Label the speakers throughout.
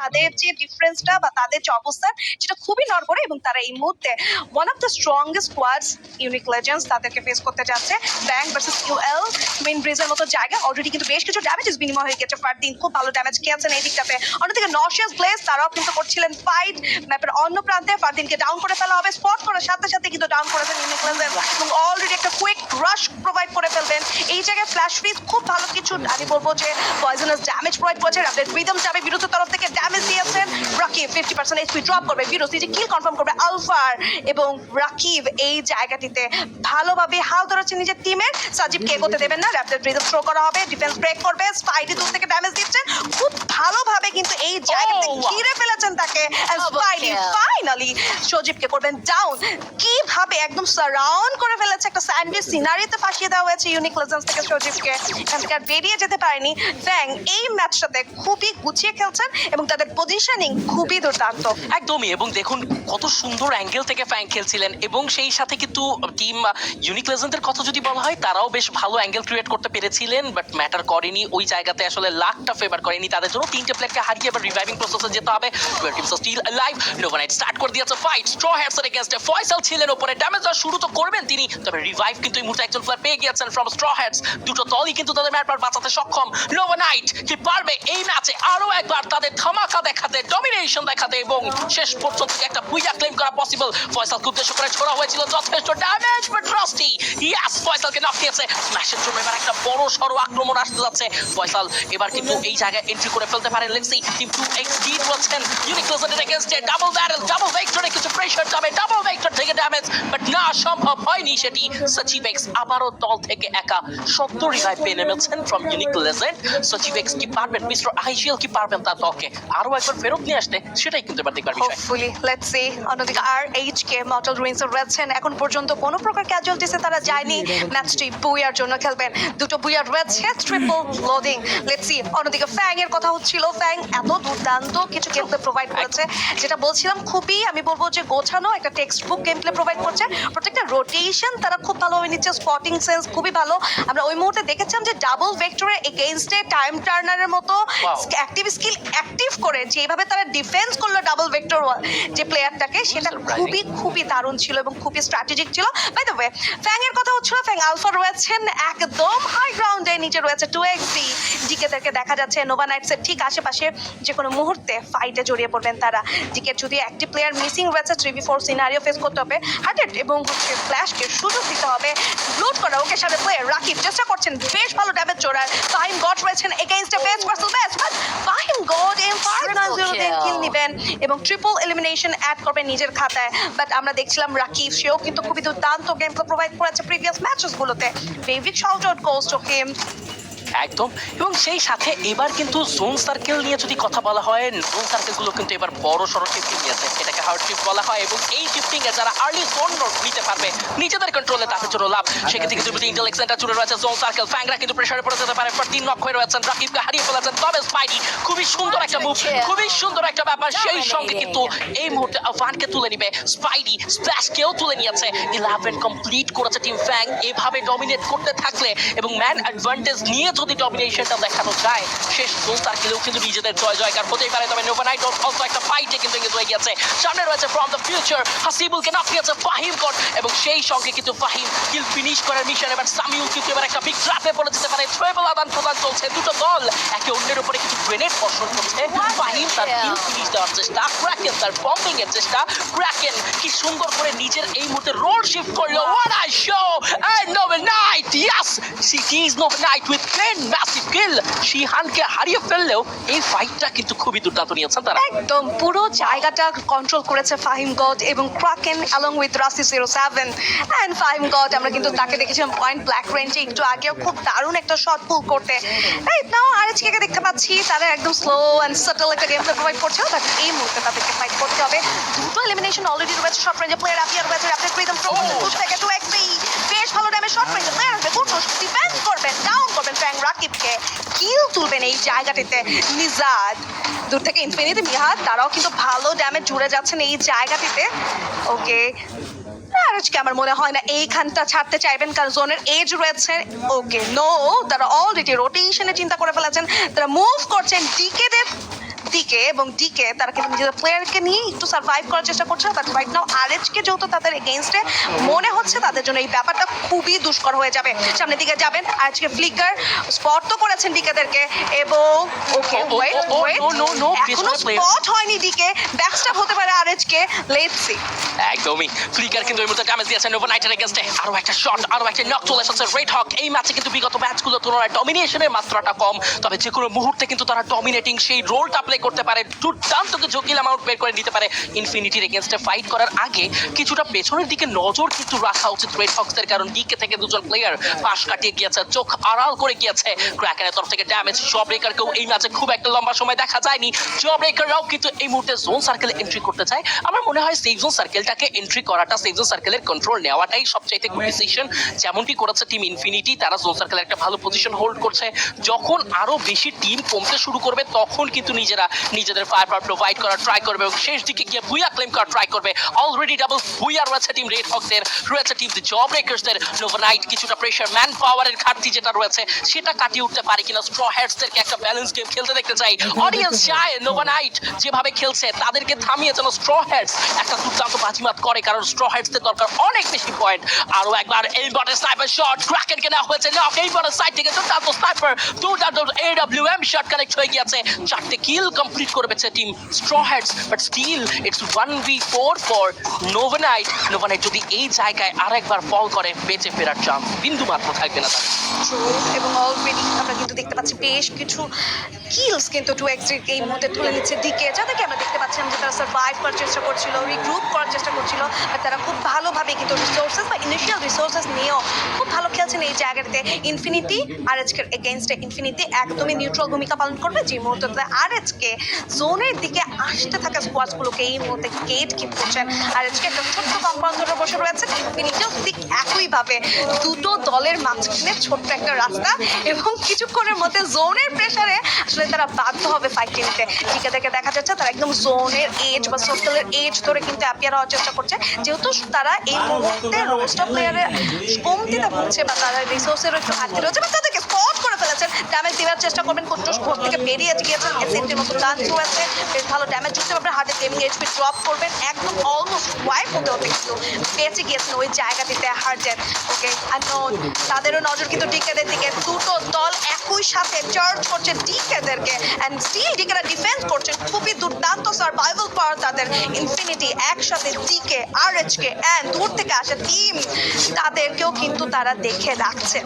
Speaker 1: তাদের যে ডিফারেন্সটা বা তাদের যে অবস্থান সেটা খুবই নড়বড়ে এবং তারা এই মুহূর্তে one of the strongest squads unique legends তাদেরকে ফেস করতে যাচ্ছে। ব্যাংক ভার্সেস ইউএল মেইন ব্রিজের মতো জায়গায় অলরেডি কিন্তু বেশ কিছু ড্যামেজেস বিনিময় হয়ে গেছে ফারদিন খুব ভালো ড্যামেজ খেয়েছেন এই দিকটাতে। অন্যদিকে নশিয়াস ব্লেস তারাও কিন্তু করছিলেন ফাইট ম্যাপের অন্য প্রান্তে ফারদিনকে ডাউন করে ফেলা হবে। স্পট করার সাথে সাথে কিন্তু ডাউন করেছেন ইউনিক লেজেন্ড এবং অলরেডি একটা কুইক রাশ প্রোভাইড করে ফেলবেন। এই জায়গায় ফ্ল্যাশ ফ্রিজ খুব ভালো কিছু। আমি বলব যে পয়জনাস ড্যামেজ প্রোভাইড করেছে। আপনাদের রিদম যাবে বিরুদ্ধের তরফ থেকে ড্যামেজ দিয়েছেন Rakib. Fifty percent HP drop করবে বিরোধ। নিজে কিল কনফার্ম করবে আলফার এবং রাকিব এই জায়গাটিতে ভালোভাবে হাল ধরেছে নিজের টিমের সাজিবকে এগোতে দেবেন না। র্যাপটেড রিদম থ্রো করা হবে ডিফেন্স ব্রেক করবে স্পাইডি দূর থেকে ড্যামেজ দিচ্ছেন। খুব ভালোভাবে কিন্তু এই জায়গাতে
Speaker 2: Oh,
Speaker 1: ঘিরে ফেলেছেন তাকে। স্পাইডি. ফাইনালি সজীবকে করবেন ডাউন কীভাবে একদম সারাউন্ড করে ফেলেছে একটা স্যান্ডউইচ সিনারিতে ফাঁসিয়ে দেওয়া হয়েছে। ইউনিক লেজেন্স থেকে সজীবকে বেরিয়ে যেতে পারেনি। এই ম্যাচটাতে খুবই গুছিয়ে খেলছেন এবং তাদের পজিশনিং খুবই দুর্দান্ত।
Speaker 2: একদমই, এবং দেখুন, কত সুন্দর অ্যাঙ্গেল থেকে ফ্যাং খেলছিলেন, এবং সেই সাথে কিন্তু টিম ইউনিক লেজেন্ডের কথা যদি বলা হয়, তারাও বেশ ভালো অ্যাঙ্গেল ক্রিয়েট করতে পেরেছিলেন বাট ম্যাটার করেনি। ওই জায়গাতে আসলে লাকটা ফেভার করেনি তাদের জন্য। তিনটে প্লেয়ারকে হারিয়ে এবার রিভাইভিং প্রসেসে যেতে হবে। স্টিল লাইভ স্টার্ট করে দিয়েছে ফাইট স্ট্র হ্যাটসের এগেনস্টে ফয়সাল ছিলেন ওপরে। ড্যামেজ শুরু তো করবেন তিনি, তবে রিভাইভ কিন্তু এই মুহূর্তে একজন প্লেয়ার পেয়ে গিয়েছেন ফ্রম স্ট্র হ্যাটস দুটো দলই কিন্তু তাদের ম্যাট বাঁচাতে সক্ষম। নোভা নাইট কি পারবে এই ম্যাচে আরও একবার তাদের ধামাকা দেখাতে ডমিনেশন দেখাতে এবং শেষ পর্যন্ত একটা বুইয়া ক্লেম করা পসিবল ফয়সাল উদ্দেশ্য করে ছোড়া হয়েছিল, যথেষ্ট ড্যামেজ বাট রাস্টি ইয়াস ফয়সালকে নক দিয়েছে স্ম্যাশের জন্য এবার একটা বড় সড়ো আক্রমণ আসতে যাচ্ছে। ফয়সাল এবার কিন্তু এই জায়গায় এন্ট্রি করে ফেলতে পারেন let's see team 2 X lead রয়েছেন ইউনিক ক্লোজারের এগেইনস্টে ডাবল ব্যারেল ডাবল ভেক্টরে কিছু প্রেসার যাবে ডাবল ভেক্টর থেকে ড্যামেজ বাট না, সম্ভব হয়নি সেটি। সচিব এক্স আবারও দল থেকে একা সত্য রিভাইভ পেয়ে নেমেছেন ফ্রম ইউনিক লেজেন্ড সচিব এক্স কি পারবেন? মিস্টার আইজিএল কি পারবেন তার দলকে? আরও একবার ফেরত নিয়ে আসতে সেটাই কিন্তু এবার দেখবার বিষয়।
Speaker 1: হোপফুলি লেটস সি অন্যদিকে R H K mortal ruins রয়েছেন। এখন পর্যন্ত কোনো প্রকার ক্যাজুয়ালিটিসে তারা যায়নি। ম্যাচটি বুয়ার জন্য খেলবেন। দুটো বুয়ার রয়েছে ট্রিপল লোডিং লেটস সি অন্যদিকে ফ্যাং এর কথা হচ্ছিল। ফ্যাং এত দুর্দান্ত কিছু গেম প্লে প্রোভাইড করেছে। যেটা বলছিলাম খুবই আমি বলব যে গোছানো একটা textbook game play provide করছে। প্রত্যেকটা রোটেশন তারা খুব ভালোভাবে নিচ্ছে স্পটিং সেন্স খুবই ভালো। আমরা ওই মুহূর্তে দেখেছিলাম যে ডাবল ভেক্টরের এগেইনস্টে টাইম টার্নারের মতো অ্যাক্টিভ স্কিল অ্যাক্টিভ করে যেভাবে তারা ডিফেন্স করল ডাবল ভেক্টর যে প্লেয়ারটাকে সেটা খুবই খুবই দারুণ ছিল এবং খুবই স্ট্র্যাটেজিক ছিল। বাই দ্য ওয়ে ফ্যাং এর কথা হচ্ছিল ফ্যাং আলফা রয়েছেন একদম হাই গ্রাউন্ডে নিচে রয়েছে টু এক্স ডি ডিকেদেরকে দেখা যাচ্ছে নোভা নাইটসের ঠিক আশেপাশে যে কোনো মুহূর্তে ফাইটে জড়িয়ে পড়বেন তারা। ডিকের যদি একটি প্লেয়ার মিসিং রয়েছে three v four scenario face করতে হবে হার্টেড এবং হচ্ছে ফ্ল্যাশকে সুযোগ দিতে হবে। লুট করা ওকে সাথে প্লেয়ার রাকিব চেষ্টা করছেন বেশ ভালো ড্যামেজ চোরার ফাহিম গড রয়েছেন against best versus best but Fahim god M না কিল নেবেন এবং ট্রিপল এলিমিনেশন অ্যাড করবেন নিজের খাতায়। বাট আমরা দেখছিলাম রাকিব সেও কিন্তু খুবই দুর্দান্ত গেম প্রোভাইড করেছে প্রিভিয়াস ম্যাচেস গুলোতে। বেভিক shout out goes to him
Speaker 2: একদম। এবং সেই সাথে এবার কিন্তু জোন সার্কেল নিয়ে যদি কথা বলা হয় জোন সার্কেলগুলো কিন্তু এবার বড় সড়ো টিপিং নিয়েছে এটাকে হার্ড শিফট বলা হয় এবং এই শিফটিং এ যারা আর্লি জোন নিতে পারবে নিজেদের কন্ট্রোলে তাদের জন্য লাভ। সেক্ষেত্রে কিন্তু যদি ইন্টেলেক্ট সেন্টার জুড়ে রয়েছে জোন সার্কেল ফ্যাংরা কিন্তু প্রেসারে পড়ে যেতে পারে তিন নক হয়ে রয়েছেন রাকিবকে হারিয়ে ফেলেছেন তবে স্পাইডি খুবই সুন্দর একটা মুভ খুবই সুন্দর একটা ব্যাপার। সেই সঙ্গে কিন্তু এই মুহূর্তে আফানকে তুলে নিবে স্পাইডি স্প্ল্যাশকেও তুলে নিয়েছে। ইলেভেন কমপ্লিট করেছে টিম ফ্যাং এভাবে ডমিনেট করতে থাকলে এবং ম্যান অ্যাডভান্টেজ নিয়ে যদি ডমিনেশনটা দেখানো যায় শেষ জোন সার্কেলেও কিন্তু নিজেদের জয় জয়কার হতেই পারে। তবে নোভানাইট অলসো একটা ফাইটে কিন্তু এগিয়ে হয়ে গেছে সামনে রয়েছে ফ্রম দ্য ফিউচার হাসিবুলকে নক দিয়েছে ফাহিম কট এবং সেই সঙ্গে কিন্তু ফাহিম কিল ফিনিশ করার মিশন এবার সামিউল কিন্তু এবার একটা বিগ ট্র্যাপে পড়ে যেতে পারে। ট্রেবল আদান প্রদান চলছে দুটো দল। একে অন্যের উপরে কিছু গ্রেনেড বর্ষণ করছে। ফাহিম তার কিল ফিনিশ দেওয়ার চেষ্টা ক্র্যাকেন তার বম্বিং এর চেষ্টা। ক্র্যাকেন কি সুন্দর করে নিজের এই মুহূর্তে রোল শিফট করল। What a show! And Novel Knight yes she is Novel Knight with 10 massive kill শিহানকে হারিয়ে ফেললেও এই ফাইটটা কিন্তু খুবই দুর্দান্ত নিয়েছেন তারা।
Speaker 1: একদম পুরো জায়গাটা কন্ট্রোল করেছে ফাহিম গড এবং Kraken along with Rasi zero seven and Fahim god আমরা কিন্তু তাকে দেখেছিলাম পয়েন্ট ব্ল্যাক রেঞ্জে একটু আগেও খুব দারুণ একটা শট পুল করতে। এই নাও আরএচকে দেখতে পাচ্ছি তারা একদম স্লো অ্যান্ড সাটল একটা গেম প্রোভাইড করছে। বাট এই মুহূর্তে তাদেরকে ফাইট করতে হবে। দুটো এলিমিনেশন অলরেডি রয়েছে শর্ট রেঞ্জে প্লেয়ার আপিয়ার রয়েছে র্যাপিড রিদম প্রোভাইড দূর থেকে টু এক্স বেশ ভালো ড্যামেজ শর্ট রেঞ্জে প্লেয়ার আসবে গুড ডিফেন্স করবেন ডাউন করবেন ফ্র্যাঙ্ক রাকিবকে। কিল তুলবেন এই জায়গাটিতে। নিজাদ দূর থেকে ইনফিনিটি মিহাদ তারাও কিন্তু ভালো ড্যামেজ জুড়ে যাচ্ছেন এই জায়গাটিতে। ওকে আজকে আমার মনে হয় না এইখানটা ছাড়তে চাইবেন, কারণ জোনের এজ রয়েছে। ওকে নো তারা অলরেডি রোটেশনে চিন্তা করে ফেলেছেন। তারা মুভ করছেন ডিকেদের দিকে এবং ডিকে তারা কিন্তু নিজেদের প্লেয়ারকে নিয়ে একটু সার্ভাইভ করার চেষ্টা করছে বাট রাইট নাও আরএচকে যেহেতু তাদের এগেনস্টে মনে হচ্ছে তাদের জন্য এই ব্যাপারটা খুবই দুষ্কর হয়ে যাবে। সামনের দিকে যাবেন। আজকে ফ্লিকার স্পট তো করেছেন ডিকেদেরকে এবং okay wait wait
Speaker 2: no, no, এখনও
Speaker 1: স্পট হয়নি ডিকে ব্যাকস্টাপ হতে পারে আরএচকে লেটস সি
Speaker 2: একদমই। ফ্লিকার কিন্তু এই মুহূর্তে ড্যামেজ দিয়েছেন ওভারনাইটের এগেনস্টে আরও একটা শট আরও একটা নক চলে এসেছে রেড হক এই ম্যাচে কিন্তু বিগত ম্যাচগুলো তুলনায় ডমিনেশনের মাত্রাটা কম। তবে যে কোনো মুহূর্তে কিন্তু তারা ডমিনেটিং সেই রোলটা প্লে করতে পারে দুর্দান্ত জটিল অ্যামাউন্ট বের করে নিতে পারে ইনফিনিটির এগেনস্টে ফাইট করার আগে কিছুটা পেছনের দিকে নজর কিন্তু রাখা উচিত রেড হক্সের কারণ ডিকে থেকে দুজন প্লেয়ার পাশ কাটিয়ে গিয়েছে চোখ আড়াল করে গিয়েছে। ক্র্যাকারের তরফ থেকে ড্যামেজ জব ব্রেকারকেও এই ম্যাচে খুব একটা লম্বা সময় দেখা যায়নি। জব ব্রেকাররাও কিন্তু এই মুহূর্তে জোন সার্কেলে এন্ট্রি করতে চায়। আমার মনে হয় সেফ জোন সার্কেলটাকে এন্ট্রি করাটা সেফ জোন সার্কেলের কন্ট্রোল নেওয়াটাই সবচাইতে গুড ডিসিশন যেমনটি করেছে টিম ইনফিনিটি তারা জোন সার্কেলে একটা ভালো পজিশন হোল্ড করছে। যখন আরও বেশি টিম কমতে শুরু করবে তখন কিন্তু নিজেরা নিজেদের ফায়ার পাওয়ার প্রোভাইড করার ট্রাই করবে এবং শেষ দিকে গিয়ে ভুইয়া ক্লেম করার ট্রাই করবে। অলরেডি ডাবল ভুইয়া রয়েছে টিম রেড হকসের রয়েছে টিম জব ব্রেকার্সদের নোভানাইট কিছুটা প্রেশার ম্যান পাওয়ারের ঘাটতি যেটা রয়েছে সেটা কাটিয়ে উঠতে পারে কিনা স্ট্র হেডসদেরকে একটা ব্যালেন্স গেম খেলতে দেখতে চাই। অডিয়েন্স চায় নোভানাইট যেভাবে খেলছে তাদেরকে থামিয়ে যেন স্ট্র হেডস একটা দুর্দান্ত বাজিমাত করে কারণ স্ট্র হেডসদের দরকার অনেক বেশি পয়েন্ট আরও একবার এই বটে স্নাইপার শট ক্র্যাকেনকে নেওয়া হয়েছে নক এই বটের সাইড থেকে দুর্দান্ত স্নাইপার দুর্দান্ত এডব্লিউএম শট কানেক্ট হয়ে গিয়েছে। চারটে কিল কমপ্লিট করে করবেছে team straw hats but still it's one v four for নোভানাইট নোভানাইট যদি এই জায়গায় আরেকবার ফল করে, বেঁচে ফেরার চান্স বিন্দু মাত্র থাকবে না
Speaker 1: এবং অলরেডি আমরা কিন্তু দেখতে পাচ্ছি বেশ কিছু কিলস কিন্তু টু এক্স এই মুহূর্তে তুলে নিচ্ছে দিকে যাদেরকে আমরা দেখতে পাচ্ছিলাম যে তারা সার্ভাইভ করার চেষ্টা করছিল রিগ্রুপ করার চেষ্টা করছিল, আর তারা খুব ভালোভাবে কিন্তু রিসোর্সেস বা ইনিশিয়াল রিসোর্সেস নিয়েও খুব ভালো খেলছেন এই জায়গাটাতে। ইনফিনিটি আর আজকের এগেনস্টে ইনফিনিটি একদমই নিউট্রাল ভূমিকা পালন করবে। যে মুহূর্তে আর আজকে জোনের দিকে আসতে থাকা স্কোয়াডগুলোকে এই মুহূর্তে গেট কিপ করছেন। আর আজকে একটা ছোট্ট কম্পাউন্ড ধরে বসে রয়েছে। ইনফিনিটিও ঠিক একইভাবে দুটো দলের মাঝখানে ছোট্ট একটা রাস্তা এবং কিছুক্ষণের মধ্যে জোনের প্রেসারে আসলে তারা বাধ্য হবে ফাইটে নিতে। ঠিক থেকে দেখা যাচ্ছে তারা একদম জোনের এজ বা সার্কেলের এজ ধরে কিন্তু অ্যাপিয়ার হওয়ার চেষ্টা করছে। যেহেতু তারা এই মুহূর্তে রোস্টার প্লেয়ারের কমতিতে ভুগছে বা তারা রিসোর্সের একটু ঘাটতি রয়েছে বা তাদেরকে স্পট করে ফেলেছেন। ড্যামেজ দেওয়ার চেষ্টা করবেন ঘর থেকে বেরিয়ে গিয়েছেন। এসএফটির মতো গান আছে বেশ ভালো ড্যামেজ যুক্ত আপনার এইচপি ড্রপ করবেন। একদম অলমোস্ট হতে কিন্তু। বেঁচে গিয়েছেন ওই জায়গাটিতে হার্টের ওকে তাদেরও নজর কিন্তু ডিকেদের দিকে। দুটো দল একই সাথে চার্জ করছে ডিকেদেরকে। অ্যান্ড স্টিল ডিকেরা ডিফেন্স করছেন। খুবই দুর্দান্ত সার্ভাইভাল পাওয়ার তাদের। ইনফিনিটি একসাথে ডিকে আর এইচকে অ্যান্ড দূর থেকে আসে টিম তাদেরকেও কিন্তু তারা দেখে রাখছে।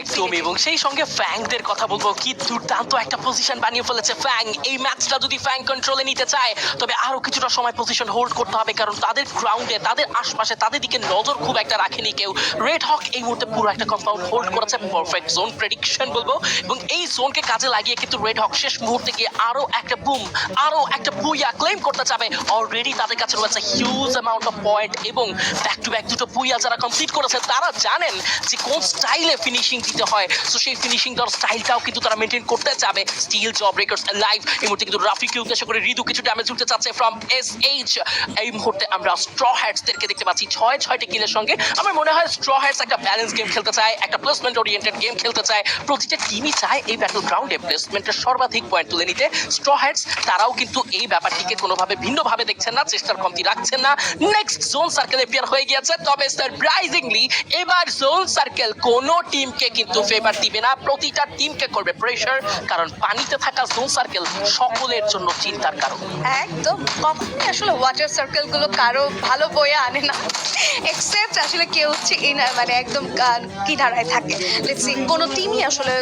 Speaker 2: একদম, এবং সেই সঙ্গে ফ্যাংদের কথা বলব। কি দুর্দান্ত একটা পজিশন বানিয়ে ফেলেছে ফ্যাং এই ম্যাচটা যদি ফ্যাং কন্ট্রোলে নিতে চায়, তবে আরও কিছুটা সময় পজিশন হোল্ড করতে হবে, কারণ তাদের গ্রাউন্ডে তাদের আশপাশে, তাদের দিকে নজর খুব একটা রাখেনি কেউ। রেড হক এই মুহূর্তে পুরো একটা কম্পাউন্ড হোল্ড করেছে পারফেক্ট জোন প্রেডিকশন বলব, এবং এই জোনকে কাজে লাগিয়ে কিন্তু রেড হক শেষ মুহূর্তে গিয়ে আরও একটা বুম আরও একটা বুইয়া ক্লেম করতে যাবে অলরেডি তাদের কাছে রয়েছে হিউজ অ্যামাউন্ট অফ পয়েন্ট এবং ব্যাক টু ব্যাক দুটো বুইয়া যারা কমপ্লিট করেছে, তারা জানেন যে কোন স্টাইলে ফিনিশিং দিতে হয়। সো সেই ফিনিশিং দেওয়ার স্টাইলটাও কিন্তু তারা মেনটেন করতে যাবে স্টিল জব ব্রেকার্স লাইভ এই মুহূর্তে কিন্তু রাফিকে উদ্দেশ্য করে রিদু কিছু ড্যামেজ উঠতে চাচ্ছে ফ্রম এস এইচ এই মুহূর্তে আমরা স্ট্র হ্যাটসদেরকে দেখতে পাচ্ছি। ছয়, ছয়টি কিলের সঙ্গে। আমার মনে হয় স্ট্র হ্যাটস একটা ব্যালেন্স গেম খেলতে চায়, একটা প্লেসমেন্ট ওরিয়েন্টেড গেম খেলতে চায়। প্রতিটা টিমই চায় এই ব্যাটল গ্রাউন্ডে প্লেসমেন্টের সর্বাধিক পয়েন্ট তুলে নিতে। স্ট্র হ্যাটস তারাও কিন্তু এই ব্যাপারটিকে কোনোভাবে ভিন্নভাবে দেখছেন না, চেষ্টার কমতি রাখছেন না। নেক্সট জোন সার্কেল পেয়ার হয়ে গিয়েছে। তবে সারপ্রাইজিংলি এবার জোন সার্কেল কোনো টিমকে কিন্তু ফেভার দিবে না। প্রতিটা টিমকে করবে প্রেশার কারণ পানিতে থাকা জোন সার্কেল সকলের জন্য চিন্তার কারণ।
Speaker 1: একদম কখনোই আসলে ওয়াটার সার্কেলগুলো কারও ভালো বয়ে আনে না। এক্সেপ্ট আসলে কেউ হচ্ছে না মানে একদম কি ধারায় থাকে। লেটস কোনো টিমই আসলে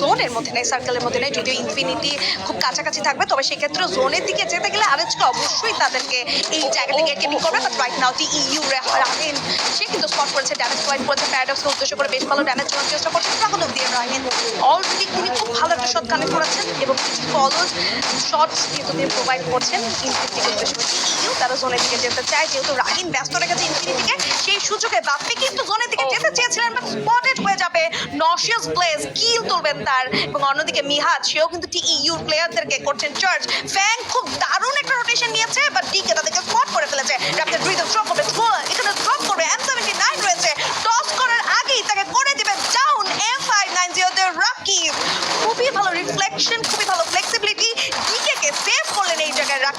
Speaker 1: জোনের মধ্যে নেই সার্কেলের মধ্যে নেই। যদিও ইনফিনিটি খুব কাছাকাছি থাকবে, তবে সেক্ষেত্রে জোনের দিকে যেতে গেলে আরেজকে অবশ্যই তাদেরকে এই জায়গা থেকে গেমিং করবে। But right now T U রাহিন সে কিন্তু স্পট করেছে ড্যামেজ প্রোভাইড করেছে প্যারাডক্সকে উদ্দেশ্য করে বেশ ভালো ড্যামেজ করার চেষ্টা করছে। তখন অব্দি রাহিন অলরেডি তিনি খুব ভালো একটা শট কানেক্ট করেছেন এবং কিছু ফলোজ শটস কিন্তু তিনি প্রোভাইড করছেন ইনফিনিটিকে উদ্দেশ্য করে ইউ তারা জোনের দিকে যেতে চায়, যেহেতু রাহিন ব্যস্ত রেখেছে ইনফিনিটিকে সেই সুযোগে বাপ্পি কিন্তু জোনের দিকে যেতে চেয়েছিলেন বাট স্পটেড হয়ে যাবে নশিয়াস প্লেস কিল তুলবেন তার, এবং অন্যদিকে মিহাদ সেও কিন্তু টি ইউ প্লেয়ারদেরকে করছেন চার্জ ফ্যাং খুব দারুণ একটা রোটেশন নিয়েছে বাট ডিকে তাদেরকে স্পট করে ফেলেছে। ক্যাপ্টেন রিদম ড্রপ করবে এখানে ড্রপ করবে এম সেভেন্টি নাইন রয়েছে টস করার আগেই তাকে করে দিবে ডাউন জিরো রাকিব খুবই ভালো রিফ্লেকশন খুবই ভালো ফ্লেক্সিবিলিটি ডিকে কে সেভ করলেন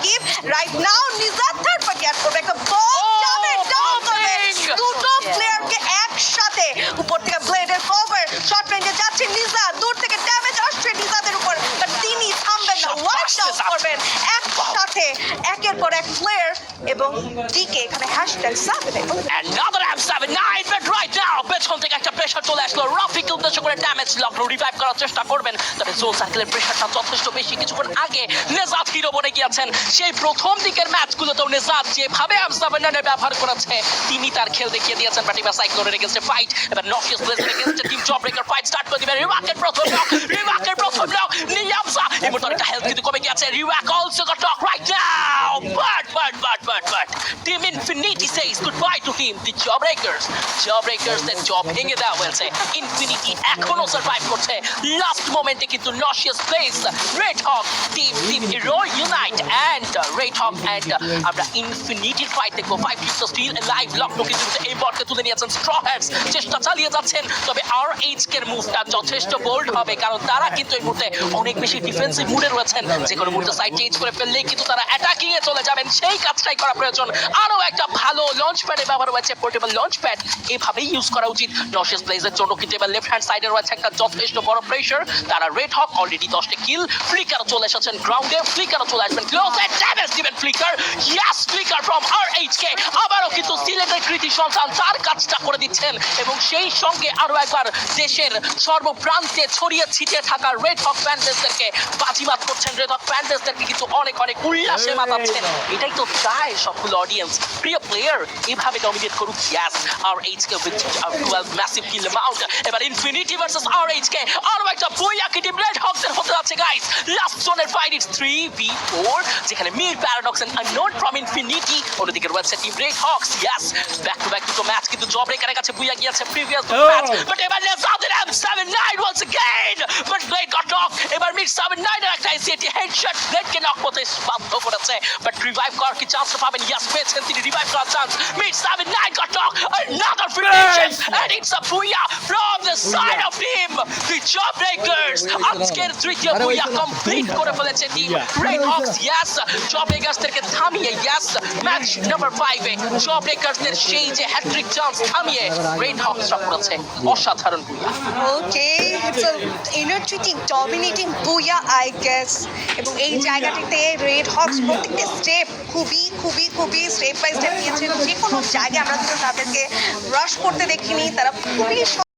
Speaker 1: টিম রাইট নাও নিজাত থার্ড পার্টি অ্যাড করবে একটা বল যাবে ডাউন করবে। দুটো প্লেয়ারকে একসাথে উপর থেকে ব্লেডের কভার শর্ট রেঞ্জে যাচ্ছে নিজাত দূর থেকে ড্যামেজ আসছে নিজাতের উপর বাট তিনি থামবেন না।
Speaker 2: সাব্বাস
Speaker 1: ডাউন করবেন একসাথে একের পর এক প্লেয়ার এবং ডিকে এখানে হ্যাশট্যাগ সাবেন
Speaker 2: Another M79 but right now! পেছন থেকে একটা প্রেশার চলে আসলো। রাফিকে উদ্দেশ্য করে ড্যামেজ লকডাউন রিভাইভ করার চেষ্টা করবেন। তবে জোন সার্কেলের প্রেশারটা যথেষ্ট বেশি কিছুক্ষণ আগে নেজাত হিরো বনে গিয়েছেন। সেই প্রথম দিকের ম্যাচগুলোতেও নেজাত যেভাবে M79 ব্যবহার করেছে, তিনি তার খেল দেখিয়ে দিয়েছেন পার্টিবা সাইক্লোনের এগেন্স্টে ফাইট এবার নফিয়াস প্লেসের এগেন্স্টে team job breaker fight start করে দিবেন রিওয়াকের প্রথম নক রিওয়াকের প্রথম নক নিয়ামসা এই মুহূর্তে অনেকটা হেলথ কিন্তু কমে গেছে রিওয়াক also got knock right now but but but but but team infinity goodbye to him, the jawbreakers. Jawbreakers এর জব ভেঙে দেওয়া হয়েছে ইনফিনিটি এখনও সার্ভাইভ করছে। লাস্ট মোমেন্টে কিন্তু noxious place red hawk team team hero unite and red hawk and আমরা ইনফিনিটির ফাইট দেখব। Five fifty still live lock কিন্তু এই বটকে তুলে নিয়েছেন স্ট্র হ্যান্ডস চেষ্টা চালিয়ে যাচ্ছেন, তবে আর এইচ এর মুভটা যথেষ্ট বোল্ড হবে, কারণ তারা কিন্তু এই মুহূর্তে অনেক বেশি ডিফেন্সিভ মুডে রয়েছেন। যে কোনো মুহূর্তে সাইড চেঞ্জ করে ফেললেই কিন্তু তারা অ্যাটাকিং এ চলে যাবেন সেই কাজটাই করা প্রয়োজন। আরও একটা ভালো লঞ্চ প্যাডে ব্যবহার হয়েছে পোর্টেবল লঞ্চ প্যাড এভাবেই ইউজ করা উচিত। নশেস প্লেজের জন্য কিন্তু এবার লেফট হ্যান্ড সাইডে রয়েছে একটা যথেষ্ট বড় প্রেশার তারা রেড হক অলরেডি দশটা কিল ফ্লিকারও চলে এসেছেন গ্রাউন্ডে ফ্লিকারও চলে আসবেন ক্লোজ ড্যামেজ দিবেন flicker yes flicker from R H K আবারও কিন্তু সিলেটের কৃতি সন্তান তার কাজটা করে দিচ্ছেন। এবং সেই সঙ্গে আরও একবার দেশের সর্বপ্রান্তে ছড়িয়ে ছিটিয়ে থাকা রেড হক প্যান্টেসদেরকে বাজিমাত করছেন। রেড হক প্যান্টেসদেরকে কিন্তু অনেক অনেক উল্লাসে মাতাচ্ছেন। এটাই তো চায় সবগুলো অডিয়েন্স প্রিয় প্লেয়ার এভাবে ডমিনেট করুক yes R H K with twelve massive kill amount এবার infinity versus R H K আরও একটা বইয়াকি টিম রেড হকসের হতে যাচ্ছে গাইস লাস্ট জোনের ফাইট ইটস 3v4 যেখানে Mir paradox and unknown from infinity অন্যদিকে রয়েছে team red hawks yes back to back দুটো ম্যাচ কিন্তু জব ব্রেকারের কাছে বুইয়া গিয়েছে প্রিভিয়াস
Speaker 3: Oh.
Speaker 2: ম্যাচ বাট এবার let's out M 79 once again! বাট ব্লেড গট নক এবার মিড 79 এর একটা এসিটি হেডশট ব্লেডকে নক করতে বাধ্য করেছে। বাট রিভাইভ করার কি চান্স পাবেন ইয়াস পেয়েছেন তিনি রিভাইভ করার chance mid 79 got knock another finish and it's a booyah from the side of him. The Jawbreakers আজকের তৃতীয়
Speaker 3: তো-
Speaker 2: কমপ্লিট করে ফেলেছে team. Red hawks yes jawbreakers থেকে থামিয়ে ইয়াস ম্যাচ নাম্বার 5 এ জবব্রেকার্স এর সেই যে হ্যাট্রিক চান্স থামিয়ে রেড হকস করেছে অসাধারণ booyah
Speaker 1: okay it's a energetic dominating booyah I guess এবং এই জায়গাটিতে রেড হক্স প্রত্যেকটা স্টেপ খুবই খুবই খুবই স্টেপ বাই স্টেপ নিয়েছেন। যে কোনো জায়গায় আমরা কিন্তু তাদেরকে রাশ করতে দেখিনি, তারা খুবই